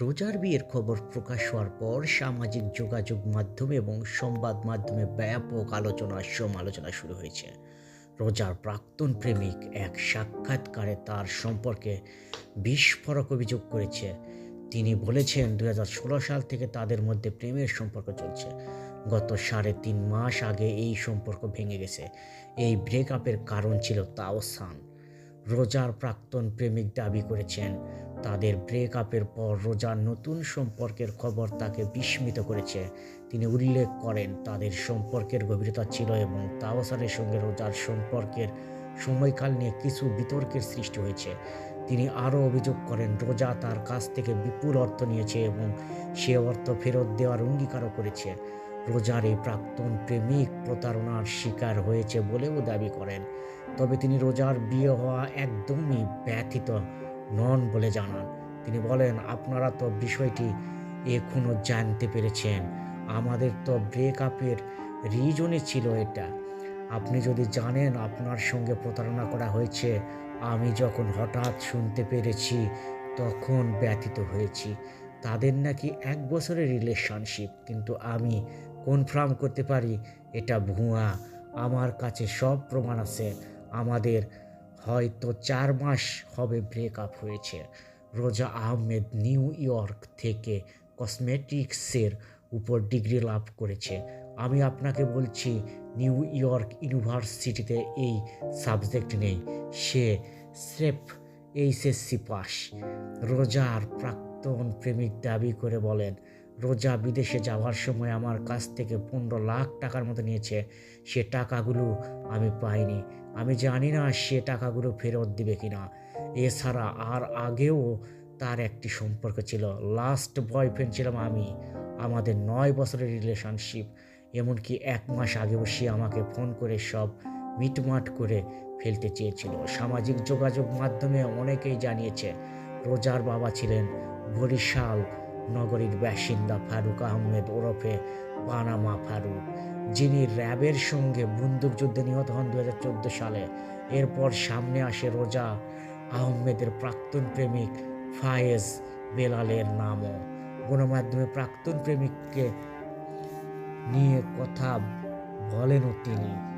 রোজার বিয়ের খবর প্রকাশ হওয়ার পর সামাজিক যোগাযোগ মাধ্যমে এবং সংবাদ মাধ্যমে ব্যাপক আলোচনা, সমালোচনা শুরু হয়েছে। রোজার প্রাক্তন প্রেমিক এক সাক্ষাৎকারে তার সম্পর্কে বিস্ফোরক অভিযোগ করেছে। তিনি বলেছেন, দুই হাজার ষোলো সাল থেকে তাদের মধ্যে প্রেমের সম্পর্ক চলছে। গত সাড়ে তিন মাস আগে এই সম্পর্ক ভেঙে গেছে। এই ব্রেকআপের কারণ ছিল তাওসান। রোজার প্রাক্তন প্রেমিক দাবি করেছেন তাদের ব্রেকআপের পর রোজার নতুন সম্পর্কের খবর তাকে বিস্মিত করেছে। তিনি উল্লেখ করেন, তাদের সম্পর্কের গভীরতা ছিল এবং তাওসারের সঙ্গে রোজার সম্পর্কের সময়কাল নিয়ে কিছু বিতর্কের সৃষ্টি হয়েছে। তিনি আরও অভিযোগ করেন, রোজা তার কাছ থেকে বিপুল অর্থ নিয়েছে এবং সে অর্থ ফেরত দেওয়ার অঙ্গীকারও করেছে। রোজার এই প্রাক্তন প্রেমিক প্রতারণার শিকার হয়েছে বলেও দাবি করেন। তবে তিনি রোজার বিয়ে হওয়া একদমই ব্যথিত নন বলে জানান। তিনি বলেন, আপনারা তো বিষয়টি এখনও জানতে পেরেছেন। আমাদের তো ব্রেকআপের রিজনই ছিল এটা। আপনি যদি জানেন আপনার সঙ্গে প্রতারণা করা হয়েছে, আমি যখন হঠাৎ শুনতে পেরেছি তখন ব্যথিত হয়েছি। তাদের নাকি এক বছরের রিলেশনশিপ, কিন্তু আমি কনফার্ম করতে পারি এটা ভুয়া। আমার কাছে সব প্রমাণ আছে। আমাদের হয়তো চার মাস হবে ব্রেকআপ হয়েছে। রোজা আহমেদ নিউ ইয়র্ক থেকে কসমেটিক্সের উপর ডিগ্রি লাভ করেছে। আমি আপনাকে বলছি, নিউ ইয়র্ক ইউনিভার্সিটিতে এই সাবজেক্ট নেই। সে স্রেফ এইচএসসি পাস। রোজার প্রাক্তন প্রেমিক দাবি করে বলেন, রোজা বিদেশে যাওয়ার সময় আমার কাছ থেকে পনেরো লাখ টাকার মতো নিয়েছে। সে টাকাগুলো আমি পাইনি। আমি জানি না সে টাকাগুলো ফেরত দিবে কিনা। এছাড়া আর আগেও তার একটি সম্পর্ক ছিল। লাস্ট বয়ফ্রেন্ড ছিলাম আমি। আমাদের নয় বছরের রিলেশনশিপ এমনকি এক মাস আগেও সে আমাকে ফোন করে সব মিটমাট করে ফেলতে চেয়েছিল। সামাজিক যোগাযোগ মাধ্যমে অনেকেই জানিয়েছে, রোজার বাবা ছিলেন বরিশাল নগরীর বাসিন্দা ফারুক আহমেদ ওরফে পানামা ফারুক, যিনি র্যাবের সঙ্গে বন্দুকযুদ্ধে নিহত হন দু হাজার চোদ্দ সালে। এরপর সামনে আসে রোজা, আহমেদের প্রাক্তন প্রেমিক ফায়েজ বেলালের নামও। গণমাধ্যমে প্রাক্তন প্রেমিককে নিয়ে কথা বলেনও তিনি।